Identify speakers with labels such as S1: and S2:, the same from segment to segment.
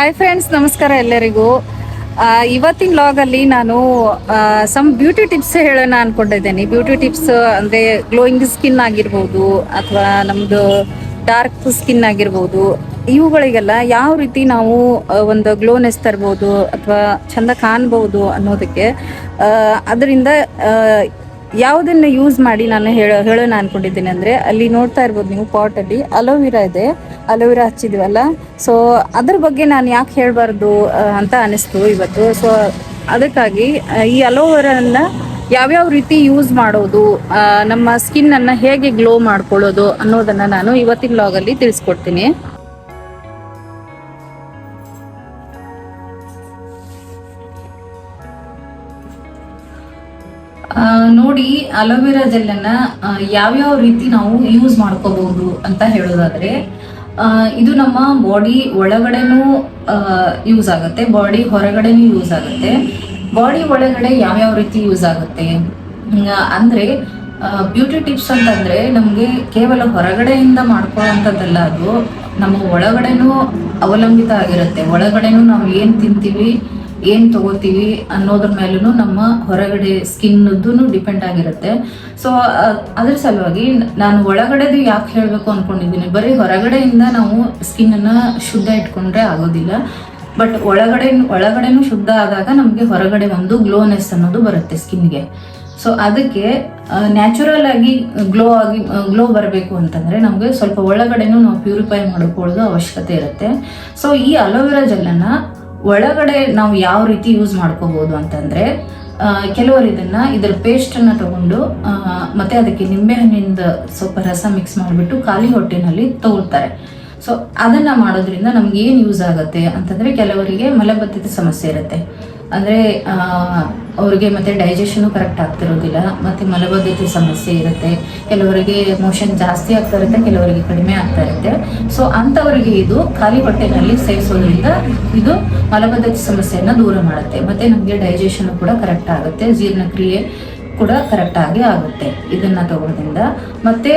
S1: Hi friends ನಮಸ್ಕಾರ ಎಲ್ಲರಿಗೂ. ಇವತ್ತಿನ ಲಾಗಲ್ಲಿ ನಾನು ಸಮ್ ಬ್ಯೂಟಿ ಟಿಪ್ಸ್ ಹೇಳೋಣ ಅನ್ಕೊಂಡಿದ್ದೇನೆ. ಬ್ಯೂಟಿ ಟಿಪ್ಸ್ ಅಂದ್ರೆ ಗ್ಲೋಯಿಂಗ್ ಸ್ಕಿನ್ ಆಗಿರ್ಬೋದು ಅಥವಾ ನಮ್ದು ಡಾರ್ಕ್ ಸ್ಕಿನ್ ಆಗಿರ್ಬೋದು. ಇವುಗಳಿಗೆಲ್ಲ ಯಾವ ರೀತಿ ನಾವು ಒಂದು ಗ್ಲೋನೆಸ್ ತರ್ಬೋದು ಅಥವಾ ಚಂದ ಕಾಣ್ಬೋದು ಅನ್ನೋದಕ್ಕೆ ಅದರಿಂದ ಯಾವುದನ್ನ ಯೂಸ್ ಮಾಡಿ ನಾನು ಹೇಳೋ, ಹೇಳೋಣ ಅನ್ಕೊಂಡಿದ್ದೀನಿ. ಅಂದ್ರೆ ಅಲ್ಲಿ ನೋಡ್ತಾ ಇರ್ಬೋದು ನೀವು ಅಲ್ಲಿ. ಅಲೋವಿರಾ ಇದೆ. ಅಲೋವಿರಾ ಹಚ್ಚಿದ್ವಲ್ಲ. ಸೊ ಅದ್ರ ಬಗ್ಗೆ ನಾನು ಯಾಕೆ ಹೇಳಬಾರ್ದು ಅಂತ ಅನಿಸ್ತು ಇವತ್ತು. ಸೊ ಅದಕ್ಕಾಗಿ ಈ ಅಲೋವೆರಾನ ಯಾವ್ಯಾವ ರೀತಿ ಯೂಸ್ ಮಾಡೋದು ನಮ್ಮ ಸ್ಕಿನ್ ಅನ್ನ ಹೇಗೆ ಗ್ಲೋ ಮಾಡ್ಕೊಳ್ಳೋದು ಅನ್ನೋದನ್ನ ನಾನು ಇವತ್ತಿನ ಲಾಗಲ್ಲಿ ತಿಳಿಸ್ಕೊಡ್ತೀನಿ. ನೋಡಿ, ಅಲೋವೆರಾ ಜೆಲ್ ಅನ್ನ ಯಾವ್ಯಾವ ರೀತಿ ನಾವು ಯೂಸ್ ಮಾಡ್ಕೋಬಹುದು ಅಂತ ಹೇಳೋದಾದ್ರೆ ಇದು ನಮ್ಮ ಬಾಡಿ ಒಳಗಡೆನೂ ಯೂಸ್ ಆಗುತ್ತೆ. ಬಾಡಿ ಹೊರಗಡೆನೂ ಯೂಸ್ ಆಗುತ್ತೆ. ಬಾಡಿ ಒಳಗಡೆ ಯಾವ್ಯಾವ ರೀತಿ ಯೂಸ್ ಆಗುತ್ತೆ? ಅಂದರೆ ಬ್ಯೂಟಿ ಟಿಪ್ಸ್ ಅಂತಂದ್ರೆ ನಮಗೆ ಕೇವಲ ಹೊರಗಡೆಯಿಂದ ಮಾಡ್ಕೊಳ್ಳೋಂಥದ್ದಲ್ಲ ಅದು. ನಮ್ಮ ಒಳಗಡೆನೂ ಅವಲಂಬಿತ ಆಗಿರುತ್ತೆ. ಒಳಗಡೆನೂ ನಾವು ಏನು ತಿಂತೀವಿ? ಏನ್ ತಗೋತೀವಿ ಅನ್ನೋದ್ರ ಮೇಲೂ ನಮ್ಮ ಹೊರಗಡೆ ಸ್ಕಿನ್ನದ್ದು ಡಿಪೆಂಡ್ ಆಗಿರುತ್ತೆ. ಸೊ ಅದ್ರ ಸಲುವಾಗಿ ನಾನು ಒಳಗಡೆದು ಯಾಕೆ ಹೇಳಬೇಕು ಅನ್ಕೊಂಡಿದ್ದೀನಿ. ಬರೀ ಹೊರಗಡೆಯಿಂದ ನಾವು ಸ್ಕಿನ್ ಅನ್ನ ಶುದ್ಧ ಇಟ್ಕೊಂಡ್ರೆ ಆಗೋದಿಲ್ಲ. ಬಟ್ ಒಳಗಡೆ, ಒಳಗಡೆನೂ ಶುದ್ಧ ಆದಾಗ ನಮಗೆ ಹೊರಗಡೆ ಒಂದು ಗ್ಲೋನೆಸ್ ಅನ್ನೋದು ಬರುತ್ತೆ ಸ್ಕಿನ್ಗೆ. ಸೊ ಅದಕ್ಕೆ ನ್ಯಾಚುರಲ್ ಆಗಿ ಗ್ಲೋ ಆಗಿ ಗ್ಲೋ ಬರಬೇಕು ಅಂತಂದ್ರೆ ನಮಗೆ ಸ್ವಲ್ಪ ಒಳಗಡೆನೂ ನಾವು ಪ್ಯೂರಿಫೈ ಮಾಡ್ಕೊಳ್ಳೋದು ಅವಶ್ಯಕತೆ ಇರುತ್ತೆ. ಸೊ ಈ ಅಲೋವೆರಾ ಜೆಲ್ಲನ್ನ ಒಳಗಡೆ ನಾವು ಯಾವ ರೀತಿ ಯೂಸ್ ಮಾಡ್ಕೋಬಹುದು ಅಂತಂದ್ರೆ ಕೆಲವರು ಇದನ್ನ ಇದರ ಪೇಸ್ಟ್ ಅನ್ನ ತಗೊಂಡು ಮತ್ತೆ ಅದಕ್ಕೆ ನಿಂಬೆಹಣ್ಣಿಂದ ಸ್ವಲ್ಪ ರಸ ಮಿಕ್ಸ್ ಮಾಡಿಬಿಟ್ಟು ಖಾಲಿ ಹೊಟ್ಟೆನಲ್ಲಿ ತಗೊಳ್ತಾರೆ ಸೊ ಅದನ್ನ ಮಾಡೋದ್ರಿಂದ ನಮ್ಗೆ ಏನು ಯೂಸ್ ಆಗುತ್ತೆ ಅಂತಂದ್ರೆ ಕೆಲವರಿಗೆ ಮಲಬದ್ಧತೆ ಸಮಸ್ಯೆ ಇರುತ್ತೆ. ಅಂದ್ರೆ ಅವ್ರಿಗೆ ಮತ್ತೆ ಡೈಜೆಷನ್ ಕರೆಕ್ಟ್ ಆಗ್ತಿರೋದಿಲ್ಲ, ಮತ್ತೆ ಮಲಬದ್ಧತೆ ಸಮಸ್ಯೆ ಇರುತ್ತೆ, ಕೆಲವರಿಗೆ ಮೋಷನ್ ಜಾಸ್ತಿ ಆಗ್ತಾ ಇರುತ್ತೆ, ಕೆಲವರಿಗೆ ಕಡಿಮೆ ಆಗ್ತಾ ಇರುತ್ತೆ. ಸೊ ಅಂಥವರಿಗೆ ಇದು ಖಾಲಿ ಹೊಟ್ಟೆನಲ್ಲಿ ಸೇವಿಸೋದ್ರಿಂದ ಇದು ಮಲಬದ್ಧತೆ ಸಮಸ್ಯೆಯನ್ನು ದೂರ ಮಾಡುತ್ತೆ, ಮತ್ತೆ ನಮಗೆ ಡೈಜೆಷನ್ ಕೂಡ ಕರೆಕ್ಟ್ ಆಗುತ್ತೆ, ಜೀರ್ಣಕ್ರಿಯೆ ಕೂಡ ಕರೆಕ್ಟಾಗಿ ಆಗುತ್ತೆ ಇದನ್ನ ತಗೊಳ್ಳೋದ್ರಿಂದ ಮತ್ತೆ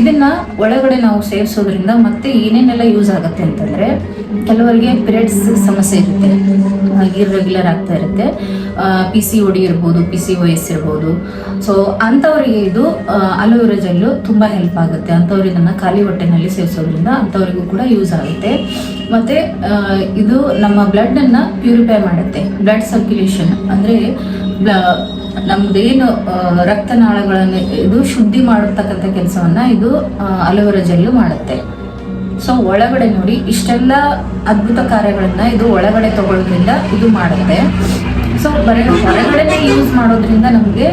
S1: ಇದನ್ನು ಒಳಗಡೆ ನಾವು ಸೇವಿಸೋದ್ರಿಂದ ಮತ್ತೆ ಏನೇನೆಲ್ಲ ಯೂಸ್ ಆಗುತ್ತೆ ಅಂತಂದ್ರೆ, ಕೆಲವರಿಗೆ ಪಿರಿಯಡ್ಸ್ ಸಮಸ್ಯೆ ಇರುತ್ತೆ ಇರ್ರೆಗ್ಯುಲರ್ ಆಗ್ತಾ ಇರುತ್ತೆ. ಪಿ ಸಿ ಒಡಿ ಇರ್ಬೋದು ಪಿ ಸಿ ಎಸ್ ಇರ್ಬೋದು. ಸೊ ಅಂಥವರಿಗೆ ಇದು ಅಲೋವೆರಾ ಜೆಲ್ಲು ತುಂಬ ಹೆಲ್ಪ್ ಆಗುತ್ತೆ. ಅಂಥವ್ರು ಇದನ್ನು ಖಾಲಿ ಹೊಟ್ಟೆನಲ್ಲಿ ಸೇವಿಸೋದ್ರಿಂದ ಅಂಥವ್ರಿಗೂ ಕೂಡ ಯೂಸ್ ಆಗುತ್ತೆ. ಮತ್ತು ಇದು ನಮ್ಮ ಬ್ಲಡ್ಡನ್ನು ಪ್ಯೂರಿಫೈ ಮಾಡುತ್ತೆ. ಬ್ಲಡ್ ಸರ್ಕ್ಯುಲೇಷನ್ ಅಂದರೆ ನಮ್ದೇನು ನಮ್ಮದೇನು ರಕ್ತನಾಳಗಳನ್ನು ಇದು ಶುದ್ಧಿ ಮಾಡತಕ್ಕಂಥ ಕೆಲಸವನ್ನು ಇದು ಅಲೋವೆರಾ ಜೆಲ್ಲು ಮಾಡುತ್ತೆ. ಸೊ ಒಳಗಡೆ ನೋಡಿ, ಇಷ್ಟೆಲ್ಲ ಅದ್ಭುತ ಕಾರ್ಯಗಳನ್ನು ಇದು ಒಳಗಡೆ ತಗೊಳ್ಳೋದ್ರಿಂದ ಇದು ಮಾಡುತ್ತೆ. ಸೊ ಬರೀ ಹೊರಗಡೆ ಯೂಸ್ ಮಾಡೋದ್ರಿಂದ ನಮಗೆ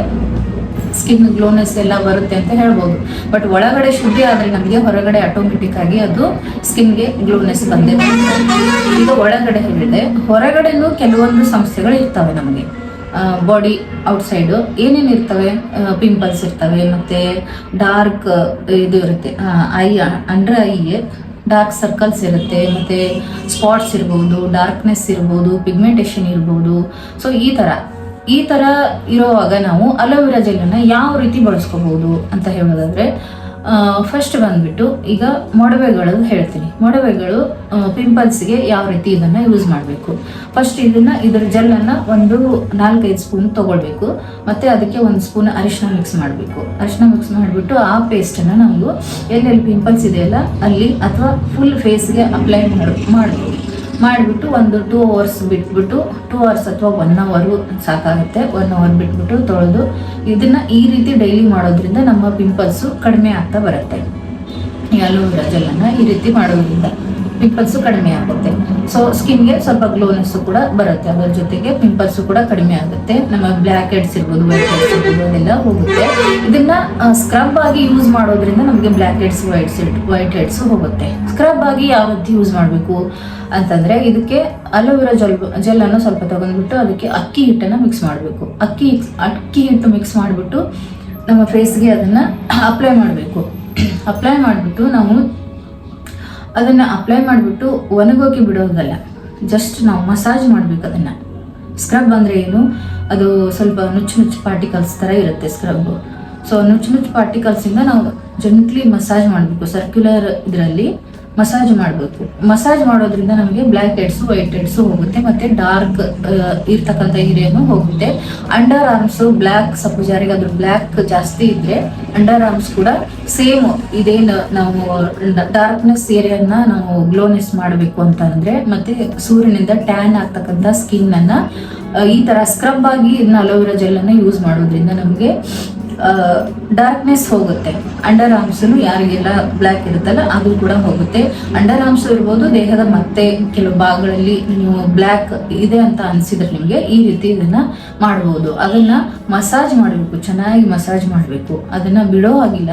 S1: ಸ್ಕಿನ್ ಗ್ಲೋನೆಸ್ ಎಲ್ಲ ಬರುತ್ತೆ ಅಂತ ಹೇಳ್ಬೋದು. ಬಟ್ ಒಳಗಡೆ ಶುದ್ಧಿ ಆದರೆ ನಮಗೆ ಹೊರಗಡೆ ಆಟೋಮೆಟಿಕ್ ಆಗಿ ಅದು ಸ್ಕಿನ್ಗೆ ಗ್ಲೋನೆಸ್ ಬಂದೇ. ಇದು ಒಳಗಡೆ ಹೇಳಿದೆ ಹೊರಗಡೆನೂ ಕೆಲವೊಂದು ಸಮಸ್ಯೆಗಳು ಇರ್ತವೆ ನಮಗೆ. ಬಾಡಿ ಔಟ್ಸೈಡು ಏನೇನು ಇರ್ತವೆ? ಪಿಂಪಲ್ಸ್ ಇರ್ತವೆ, ಮತ್ತೆ ಡಾರ್ಕ್ ಇದು ಇರುತ್ತೆ. ಐ ಅಂಡರ್ ಐಗೆ ಡಾರ್ಕ್ ಸರ್ಕಲ್ಸ್ ಇರುತ್ತೆ, ಮತ್ತೆ ಸ್ಪಾಟ್ಸ್ ಇರ್ಬೋದು ಡಾರ್ಕ್ನೆಸ್ ಇರ್ಬೋದು ಪಿಗ್ಮೆಂಟೇಷನ್ ಇರ್ಬೋದು. ಸೊ ಈ ತರ. ಈ ತರ ಇರೋವಾಗ ನಾವು ಅಲೋವೆರಾ ಜೆಲ್ಲನ್ನು ಯಾವ ರೀತಿ ಬಳಸ್ಕೋಬಹುದು ಅಂತ ಹೇಳೋದಾದ್ರೆ ಫಸ್ಟ್ ಬಂದ್ಬಿಟ್ಟು ಈಗ ಮೊಡವೆಗಳು ಹೇಳ್ತೀನಿ. ಮೊಡವೆಗಳು ಪಿಂಪಲ್ಸ್ಗೆ ಯಾವ ರೀತಿ ಇದನ್ನು ಯೂಸ್ ಮಾಡಬೇಕು. ಫಸ್ಟ್ ಇದನ್ನು ಇದರ ಜೆಲ್ಲನ್ನು ಒಂದು ನಾಲ್ಕೈದು ಸ್ಪೂನ್ ತೊಗೊಳ್ಬೇಕು. ಮತ್ತು ಅದಕ್ಕೆ ಒಂದು ಸ್ಪೂನ್ ಅರಿಶಿನ ಮಿಕ್ಸ್ ಮಾಡಬೇಕು. ಅರಿಶಿನ ಮಿಕ್ಸ್ ಮಾಡಿಬಿಟ್ಟು ಆ ಪೇಸ್ಟನ್ನು ನಾವು ಎಲ್ಲೆಲ್ಲಿ ಪಿಂಪಲ್ಸ್ ಇದೆಯಲ್ಲ ಅಲ್ಲಿ ಅಥವಾ ಫುಲ್ ಫೇಸ್ಗೆ ಅಪ್ಲೈ ಮಾಡಿ ಮಾಡ್ಬೋದು. ಮಾಡಿಬಿಟ್ಟು ಒಂದು ಟೂ ಅವರ್ಸ್ ಬಿಟ್ಬಿಟ್ಟು ಟೂ ಅವರ್ಸ್ ಅಥವಾ ಒನ್ ಅವರು ಸಾಕಾಗುತ್ತೆ. ಒನ್ ಅವರ್ ಬಿಟ್ಬಿಟ್ಟು ತೊಳೆದು ಇದನ್ನ ಈ ರೀತಿ ಡೈಲಿ ಮಾಡೋದ್ರಿಂದ ನಮ್ಮ ಪಿಂಪಲ್ಸು ಕಡಿಮೆ ಆಗ್ತಾ ಬರುತ್ತೆ. ಈ ಅಲೋವೆರಾ ಜೆಲ್ಲನ್ನು ಈ ರೀತಿ ಮಾಡೋದ್ರಿಂದ ಪಿಂಪಲ್ಸು ಕಡಿಮೆ ಆಗುತ್ತೆ. ಸೊ ಸ್ಕಿನ್ಗೆ ಸ್ವಲ್ಪ ಗ್ಲೋನೆಸ್ ಕೂಡ ಬರುತ್ತೆ. ಅದರ ಜೊತೆಗೆ ಪಿಂಪಲ್ಸ್ ಕೂಡ ಕಡಿಮೆ ಆಗುತ್ತೆ. ನಮ್ಮ ಬ್ಲ್ಯಾಕ್ ಹೆಡ್ಸ್ ಇರ್ಬೋದು ವೈಟ್ ಹೆಡ್ಸ್ ಇರ್ಬೋದು, ಅದೆಲ್ಲ ಹೋಗುತ್ತೆ. ಇದನ್ನ ಸ್ಕ್ರಬ್ ಆಗಿ ಯೂಸ್ ಮಾಡೋದ್ರಿಂದ ನಮಗೆ black heads white white heads ಹೋಗುತ್ತೆ. ಸ್ಕ್ರಬ್ ಆಗಿ ಯಾವ ರೀತಿ ಯೂಸ್ ಮಾಡಬೇಕು ಅಂತಂದ್ರೆ, ಇದಕ್ಕೆ ಅಲೋವೆರಾ ಜೆಲ್ ಅನ್ನು ಸ್ವಲ್ಪ ತಗೊಂಡ್ಬಿಟ್ಟು ಅದಕ್ಕೆ ಅಕ್ಕಿ ಹಿಟ್ಟನ್ನು ಮಿಕ್ಸ್ ಮಾಡಬೇಕು. ಅಕ್ಕಿ ಅಕ್ಕಿ ಹಿಟ್ಟು ಮಿಕ್ಸ್ ಮಾಡಿಬಿಟ್ಟು ನಮ್ಮ ಫೇಸ್ಗೆ ಅದನ್ನ ಅಪ್ಲೈ ಮಾಡಬೇಕು. ಅಪ್ಲೈ ಮಾಡಿಬಿಟ್ಟು ನಾವು ಅದನ್ನ ಅಪ್ಲೈ ಮಾಡಿಬಿಟ್ಟು ಒಣಗೋಕೆ ಬಿಡೋದಲ್ಲ ಜಸ್ಟ್ ನಾವು ಮಸಾಜ್ ಮಾಡ್ಬೇಕು ಅದನ್ನ. ಸ್ಕ್ರಬ್ ಅಂದ್ರೆ ಏನು? ಅದು ಸ್ವಲ್ಪ ನುಚ್ಚು ನುಚ್ಚು ಪಾರ್ಟಿಕಲ್ಸ್ ತರ ಇರುತ್ತೆ ಸ್ಕ್ರಬ್ ಸೊ ನುಚ್ಚು ನುಚ್ಚು ಪಾರ್ಟಿಕಲ್ಸ್ ಇಂದ ನಾವು ಜೆಂಟ್ಲಿ ಮಸಾಜ್ ಮಾಡಬೇಕು. ಸರ್ಕ್ಯುಲರ್ ಇದರಲ್ಲಿ. ಮಸಾಜ್ ಮಾಡಬೇಕು. ಮಸಾಜ್ ಮಾಡೋದ್ರಿಂದ ನಮಗೆ ಬ್ಲ್ಯಾಕ್ ಹೆಡ್ಸು ವೈಟ್ ಹೆಡ್ಸು ಹೋಗುತ್ತೆ ಮತ್ತೆ ಡಾರ್ಕ್ ಇರ್ತಕ್ಕಂಥ ಏರಿಯಾನು ಹೋಗುತ್ತೆ. ಅಂಡರ್ ಆರ್ಮ್ಸು ಬ್ಲ್ಯಾಕ್ ಸಪೋಸ್ ಯಾರಿಗಾದ್ರೂ ಬ್ಲ್ಯಾಕ್ ಜಾಸ್ತಿ ಇದ್ರೆ ಅಂಡರ್ ಆರ್ಮ್ಸ್ ಕೂಡ ಸೇಮ್ ಇದೇನು ನಾವು ಡಾರ್ಕ್ನೆಸ್ ಏರಿಯಾನ ನಾವು ಗ್ಲೋನೆಸ್ ಮಾಡಬೇಕು ಅಂತ ಅಂದ್ರೆ ಮತ್ತೆ ಸೂರ್ಯನಿಂದ ಟ್ಯಾನ್ ಆಗ್ತಕ್ಕಂಥ ಸ್ಕಿನ್ ಅನ್ನ ಈ ತರ ಸ್ಕ್ರಬ್ ಆಗಿ ಇದನ್ನ ಅಲೋವೆರಾ ಜೆಲ್ ಯೂಸ್ ಮಾಡೋದ್ರಿಂದ ನಮಗೆ ಡಾರ್ಕ್ನೆಸ್ ಹೋಗುತ್ತೆ. ಅಂಡರ್ ಆರ್ಮ್ಸ್ ಯಾರಿಗೆಲ್ಲ ಬ್ಲ್ಯಾಕ್ ಇರುತ್ತಲ್ಲ, ಅದು ಕೂಡ ಹೋಗುತ್ತೆ. ಅಂಡರ್ ಆರ್ಮ್ಸ್ ಇರ್ಬೋದು, ದೇಹದ ಮತ್ತೆ ಕೆಲವು ಭಾಗಗಳಲ್ಲಿ ನೀವು ಬ್ಲ್ಯಾಕ್ ಇದೆ ಅಂತ ಅನಿಸಿದ್ರೆ ನಿಮಗೆ ಈ ರೀತಿ ಇದನ್ನ ಮಾಡಬಹುದು ಅದನ್ನ ಮಸಾಜ್ ಮಾಡಬೇಕು, ಚೆನ್ನಾಗಿ ಮಸಾಜ್ ಮಾಡಬೇಕು. ಅದನ್ನ ಬಿಡೋ ಆಗಿಲ್ಲ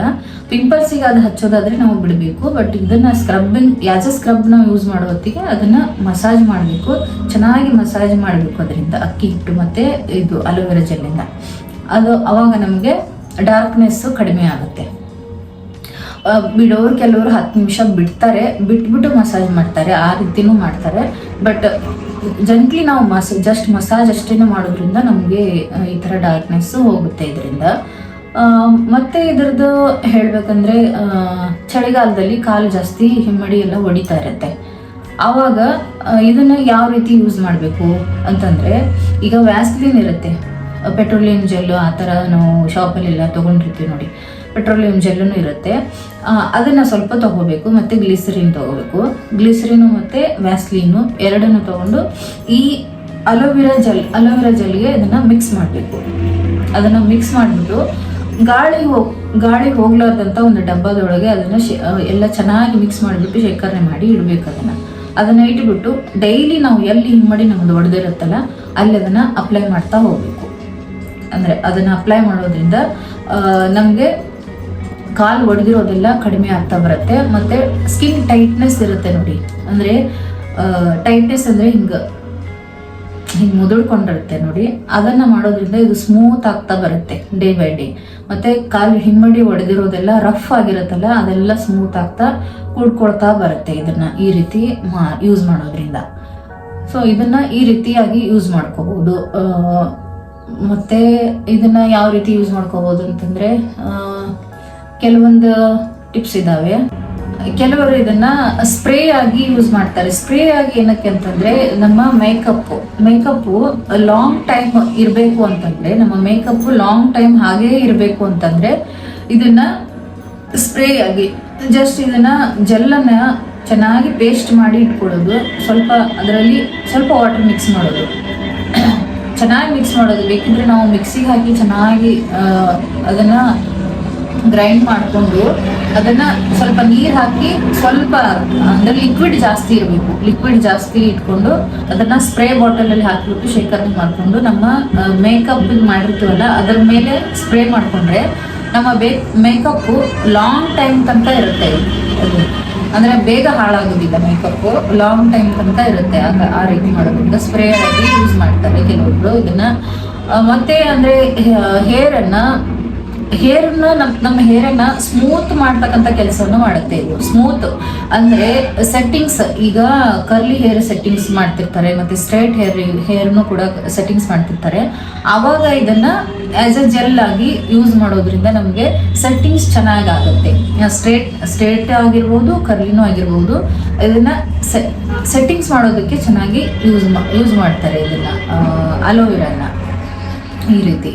S1: ಪಿಂಪಲ್ಸಿಗೆ ಅದು ಹಚ್ಚೋದಾದ್ರೆ ನಾವು ಬಿಡಬೇಕು ಬಟ್ ಇದನ್ನ ಸ್ಕ್ರಬ್ಬಿಂಗ್ ಯಾಸ್ ಸ್ಕ್ರಬ್ ನಾವು ಯೂಸ್ ಮಾಡೋ ಹೊತ್ತಿಗೆ ಅದನ್ನ ಮಸಾಜ್ ಮಾಡಬೇಕು. ಚೆನ್ನಾಗಿ ಮಸಾಜ್ ಮಾಡಬೇಕು ಅದರಿಂದ, ಅಕ್ಕಿ ಹಿಟ್ಟು ಮತ್ತೆ ಇದು ಅಲೋವೆರಾ ಜೆಲ್ಲಿಂದ ಅದು ಅವಾಗ ನಮಗೆ ಡಾರ್ಕ್ನೆಸ್ ಕಡಿಮೆ ಆಗುತ್ತೆ. ಬಿಡೋರು ಕೆಲವರು ಹತ್ತು ನಿಮಿಷ ಬಿಡ್ತಾರೆ, ಬಿಟ್ಬಿಟ್ಟು ಮಸಾಜ್ ಮಾಡ್ತಾರೆ, ಆ ರೀತಿನೂ ಮಾಡ್ತಾರೆ. ಬಟ್ ಜಂಟ್ಲಿ ನಾವು ಮಸ ಜಸ್ಟ್ ಮಸಾಜ್ ಅಷ್ಟೇ ಮಾಡೋದ್ರಿಂದ ನಮಗೆ ಈ ಥರ ಡಾರ್ಕ್ನೆಸ್ ಹೋಗುತ್ತೆ ಇದರಿಂದ. ಮತ್ತೆ ಇದರದ್ದು ಹೇಳಬೇಕಂದ್ರೆ ಚಳಿಗಾಲದಲ್ಲಿ ಕಾಲು ಜಾಸ್ತಿ ಹಿಮ್ಮಡಿ ಎಲ್ಲ ಹೊಡಿತಾ ಇರುತ್ತೆ. ಆವಾಗ ಇದನ್ನ ಯಾವ ರೀತಿ ಯೂಸ್ ಮಾಡಬೇಕು ಅಂತಂದರೆ, ಈಗ ವ್ಯಾಸ್ಲಿನ್ ಇರುತ್ತೆ. ಪೆಟ್ರೋಲಿಯಂ ಜೆಲ್ಲು ಆ ಥರ ನಾವು ಶಾಪಲ್ಲೆಲ್ಲ ತೊಗೊಂಡಿರ್ತೀವಿ ನೋಡಿ. ಪೆಟ್ರೋಲಿಯಂ ಜೆಲ್ಲೂ ಇರುತ್ತೆ. ಅದನ್ನು ಸ್ವಲ್ಪ ತೊಗೋಬೇಕು ಮತ್ತು ಗ್ಲಿಸರಿನ್ ತೊಗೋಬೇಕು. ಗ್ಲಿಸರಿನು ಮತ್ತು ವ್ಯಾಸ್ಲೀನು ಎರಡನ್ನು ತಗೊಂಡು ಈ ಅಲೋವೆರಾ ಜೆಲ್, ಅಲೋವೆರಾ ಜೆಲ್ಗೆ ಅದನ್ನು ಮಿಕ್ಸ್ ಮಾಡಬೇಕು. ಅದನ್ನು ಮಿಕ್ಸ್ ಮಾಡಿಬಿಟ್ಟು ಗಾಳಿ ಹೋಗಿ ಗಾಳಿ ಹೋಗ್ಲಾರ್ದಂಥ ಒಂದು ಡಬ್ಬದೊಳಗೆ ಅದನ್ನು ಎಲ್ಲ ಚೆನ್ನಾಗಿ ಮಿಕ್ಸ್ ಮಾಡಿಬಿಟ್ಟು ಶೇಖರಣೆ ಮಾಡಿ ಇಡಬೇಕು ಅದನ್ನು. ಅದನ್ನು ಇಟ್ಬಿಟ್ಟು ಡೈಲಿ ನಾವು ಎಲ್ಲಿ ಹಿಮ್ಮಡಿ ನಮ್ಮದು ಒಡೆದಿರುತ್ತಲ್ಲ, ಅಲ್ಲಿ ಅದನ್ನು ಅಪ್ಲೈ ಮಾಡ್ತಾ ಹೋಗ್ಬೇಕು. ಅಂದ್ರೆ ಅದನ್ನ ಅಪ್ಲೈ ಮಾಡೋದ್ರಿಂದ ನಮಗೆ ಕಾಲು ಒಡೆದಿರೋದೆಲ್ಲ ಕಡಿಮೆ ಆಗ್ತಾ ಬರುತ್ತೆ. ಮತ್ತೆ ಸ್ಕಿನ್ ಟೈಟ್ನೆಸ್ ಇರುತ್ತೆ ನೋಡಿ. ಅಂದ್ರೆ ಟೈಟ್ನೆಸ್ ಅಂದ್ರೆ ಹಿಂಗ, ಹಿಂಗೆ ಮುದುಡ್ಕೊಂಡಿರುತ್ತೆ ನೋಡಿ. ಅದನ್ನ ಮಾಡೋದ್ರಿಂದ ಇದು ಸ್ಮೂತ್ ಆಗ್ತಾ ಬರುತ್ತೆ ಡೇ ಬೈ ಡೇ ಮತ್ತೆ ಕಾಲು ಹಿಮ್ಮಡಿ ಒಡೆದಿರೋದೆಲ್ಲ ರಫ್ ಆಗಿರುತ್ತಲ್ಲ, ಅದೆಲ್ಲ ಸ್ಮೂತ್ ಆಗ್ತಾ ಕೂಡ್ಕೊಳ್ತಾ ಬರುತ್ತೆ ಇದನ್ನ ಈ ರೀತಿ ಮಾ ಯೂಸ್ ಮಾಡೋದ್ರಿಂದ. ಸೊ ಇದನ್ನ ಈ ರೀತಿಯಾಗಿ ಯೂಸ್ ಮಾಡ್ಕೋಬಹುದು ಮತ್ತೆ ಇದನ್ನ ಯಾವ ರೀತಿ ಯೂಸ್ ಮಾಡ್ಕೋಬಹುದು ಅಂತಂದ್ರೆ ಕೆಲವೊಂದು ಟಿಪ್ಸ್ ಇದಾವೆ. ಕೆಲವರು ಇದನ್ನ ಸ್ಪ್ರೇ ಆಗಿ ಯೂಸ್ ಮಾಡ್ತಾರೆ. ಸ್ಪ್ರೇ ಆಗಿ ಏನಕ್ಕೆ ಅಂತಂದ್ರೆ, ನಮ್ಮ ಮೇಕಪ್ ಮೇಕಪ್ ಲಾಂಗ್ ಟೈಮ್ ಇರಬೇಕು ಅಂತಂದ್ರೆ, ನಮ್ಮ ಮೇಕಪ್ ಲಾಂಗ್ ಟೈಮ್ ಹಾಗೇ ಇರಬೇಕು ಅಂತಂದ್ರೆ, ಇದನ್ನ ಸ್ಪ್ರೇ ಆಗಿ ಜಸ್ಟ್ ಇದನ್ನ ಜೆಲ್ಲನ್ನ ಚೆನ್ನಾಗಿ ಪೇಸ್ಟ್ ಮಾಡಿ ಇಟ್ಕೊಳ್ಳೋದು. ಸ್ವಲ್ಪ ಅದರಲ್ಲಿ ಸ್ವಲ್ಪ ವಾಟರ್ ಮಿಕ್ಸ್ ಮಾಡೋದು. ಚೆನ್ನಾಗಿ ಮಿಕ್ಸ್ ಮಾಡೋದು. ಬೇಕಿದ್ರೆ ನಾವು ಮಿಕ್ಸಿಗೆ ಹಾಕಿ ಚೆನ್ನಾಗಿ ಅದನ್ನ ಗ್ರೈಂಡ್ ಮಾಡಿಕೊಂಡು ಅದನ್ನ ಸ್ವಲ್ಪ ನೀರು ಹಾಕಿ ಸ್ವಲ್ಪ, ಅಂದ್ರೆ ಲಿಕ್ವಿಡ್ ಜಾಸ್ತಿ ಇರಬೇಕು. ಲಿಕ್ವಿಡ್ ಜಾಸ್ತಿ ಇಟ್ಕೊಂಡು ಅದನ್ನ ಸ್ಪ್ರೇ ಬಾಟಲ್ ಅಲ್ಲಿ ಹಾಕಿಬಿಟ್ಟು ಶೇಖರಣೆ ಮಾಡಿಕೊಂಡು ನಮ್ಮ ಮೇಕಪ್ ಮಾಡಿರ್ತೀವಲ್ಲ, ಅದರ ಮೇಲೆ ಸ್ಪ್ರೇ ಮಾಡಿಕೊಂಡ್ರೆ ನಮ್ಮ ಬೇ ಮೇಕಪ್ ಲಾಂಗ್ ಟೈಮ್ ತನಕ ಇರುತ್ತೆ ಅದು ಅಂದ್ರೆ ಬೇಗ ಹಾಳಾಗೋದಿಲ್ಲ ಮೇಕಪ್ ಲಾಂಗ್ ಟೈಮ್ ತನಕ ಇರುತ್ತೆ ಆ ರೀತಿ ಮಾಡೋದ್ರಿಂದ. ಸ್ಪ್ರೇ ಆಗಿ ಯೂಸ್ ಮಾಡ್ತಾರೆ ಕೆಲವೊಬ್ರು ಇದನ್ನ ಮತ್ತೆ ಅಂದ್ರೆ ಹೇರ್ ಅನ್ನ ಹೇರ್ನ ನಮ್, ನಮ್ಮ ಹೇರನ್ನ ಸ್ಮೂತ್ ಮಾಡ್ತಕ್ಕಂಥ ಕೆಲಸವನ್ನು ಮಾಡುತ್ತೆ ಇದು. ಸ್ಮೂತ್ ಅಂದ್ರೆ ಸೆಟ್ಟಿಂಗ್ಸ್ ಈಗ ಕರ್ಲಿ ಹೇರ್ ಸೆಟ್ಟಿಂಗ್ಸ್ ಮಾಡ್ತಿರ್ತಾರೆ, ಮತ್ತೆ ಸ್ಟ್ರೈಟ್ ಹೇರ್ ಹೇರ್ನು ಕೂಡ ಸೆಟ್ಟಿಂಗ್ಸ್ ಮಾಡ್ತಿರ್ತಾರೆ. ಆವಾಗ ಇದನ್ನ ಆಸ್ ಎ ಜೆಲ್ ಆಗಿ ಯೂಸ್ ಮಾಡೋದ್ರಿಂದ ನಮಗೆ ಸೆಟ್ಟಿಂಗ್ಸ್ ಚೆನ್ನಾಗಿ ಆಗುತ್ತೆ ಸ್ಟ್ರೇಟ್ ಸ್ಟ್ರೇಟ್ ಆಗಿರ್ಬೋದು ಕರ್ಲಿನೂ ಆಗಿರ್ಬೋದು, ಇದನ್ನ ಸೆಟ್ಟಿಂಗ್ಸ್ ಮಾಡೋದಕ್ಕೆ ಚೆನ್ನಾಗಿ ಯೂಸ್ ಯೂಸ್ ಮಾಡ್ತಾರೆ ಇದನ್ನ ಅಲೋವೆರಾನ ಈ ರೀತಿ.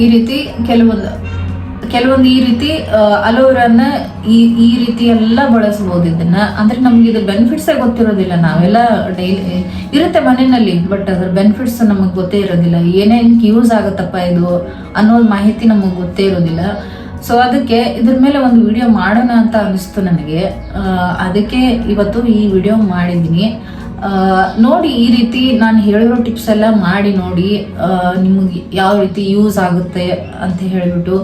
S1: ಈ ರೀತಿ ಕೆಲವೊಂದು ಕೆಲವೊಂದು ಈ ರೀತಿ ಅಲೋವೆರಾನ ಈ ಈ ರೀತಿ ಎಲ್ಲ ಬಳಸ್ಬೋದು ಇದನ್ನ. ಅಂದ್ರೆ ನಮ್ಗೆ ಇದು ಬೆನಿಫಿಟ್ಸೇ ಗೊತ್ತಿರೋದಿಲ್ಲ. ನಾವೆಲ್ಲ ಡೈಲಿ ಇರುತ್ತೆ ಮನೆಯಲ್ಲಿ ಬಟ್ ಅದ್ರ ಬೆನಿಫಿಟ್ಸ್ ನಮಗೆ ಗೊತ್ತೇ ಇರೋದಿಲ್ಲ. ಏನೇನ್ ಯೂಸ್ ಆಗುತ್ತಪ್ಪ ಇದು ಅನ್ನೋ ಮಾಹಿತಿ ನಮಗೆ ಗೊತ್ತೇ ಇರೋದಿಲ್ಲ. ಸೊ ಅದಕ್ಕೆ ಇದ್ರ ಮೇಲೆ ಒಂದು ವಿಡಿಯೋ ಮಾಡೋಣ ಅಂತ ಅನಿಸ್ತು ನನಗೆ. ಅದಕ್ಕೆ ಇವತ್ತು ಈ ವಿಡಿಯೋ ಮಾಡಿದ್ದೀನಿ. ನೋಡಿ ಈ ರೀತಿ ನಾನು ಹೇಳಿರೋ ಟಿಪ್ಸ್ ಎಲ್ಲ ಮಾಡಿ ನೋಡಿ ನಿಮಗೆ ಯಾವ ರೀತಿ ಯೂಸ್ ಆಗುತ್ತೆ ಅಂತ ಹೇಳಿಬಿಟ್ಟು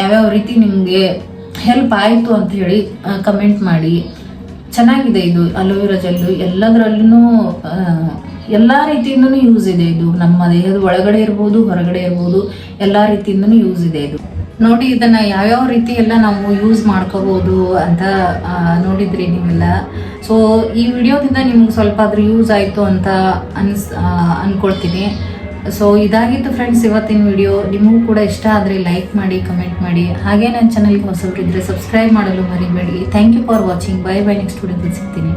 S1: ಯಾವ್ಯಾವ ರೀತಿ ನಿಮಗೆ ಹೆಲ್ಪ್ ಆಯಿತು ಅಂತ ಹೇಳಿ ಕಮೆಂಟ್ ಮಾಡಿ. ಚೆನ್ನಾಗಿದೆ ಇದು ಅಲೋವೆರಾ ಜೆಲ್ಲು. ಎಲ್ಲದರಲ್ಲೂ ಎಲ್ಲ ರೀತಿಯಿಂದನು ಯೂಸ್ ಇದೆ ಇದು. ನಮ್ಮ ದೇಹದ ಒಳಗಡೆ ಇರ್ಬೋದು, ಹೊರಗಡೆ ಇರ್ಬೋದು, ಎಲ್ಲ ರೀತಿಯಿಂದನು ಯೂಸ್ ಇದೆ ಇದು. ನೋಡಿ, ಇದನ್ನ ಯಾವ್ಯಾವ ರೀತಿ ಎಲ್ಲ ನಾವು ಯೂಸ್ ಮಾಡ್ಕೋಬಹುದು ಅಂತ ನೋಡಿದ್ರಿ ನೀವೆಲ್ಲ. ಸೊ ಈ ವಿಡಿಯೋದಿಂದ ನಿಮ್ಗೆ ಸ್ವಲ್ಪ ಆದ್ರೂ ಯೂಸ್ ಆಯಿತು ಅಂತ ಅನ್ಸ್ ಅನ್ಕೊಳ್ತೀನಿ. ಸೊ ಇದಾಗಿತ್ತು ಫ್ರೆಂಡ್ಸ್ ಇವತ್ತಿನ ವಿಡಿಯೋ ನಿಮಗೂ ಕೂಡ ಇಷ್ಟ ಆದರೆ ಲೈಕ್ ಮಾಡಿ ಕಮೆಂಟ್ ಮಾಡಿ. ಹಾಗೆ ನನ್ನ ಚಾನಲ್ಗೆ ಇದ್ರೆ ಸಬ್ಸ್ಕ್ರೈಬ್ ಮಾಡಲು ಮರಿಬೇಡಿ. Thank you for watching bye bye next ವಿಡಿಯೋದಲ್ಲಿ ಸಿಗ್ತೀನಿ.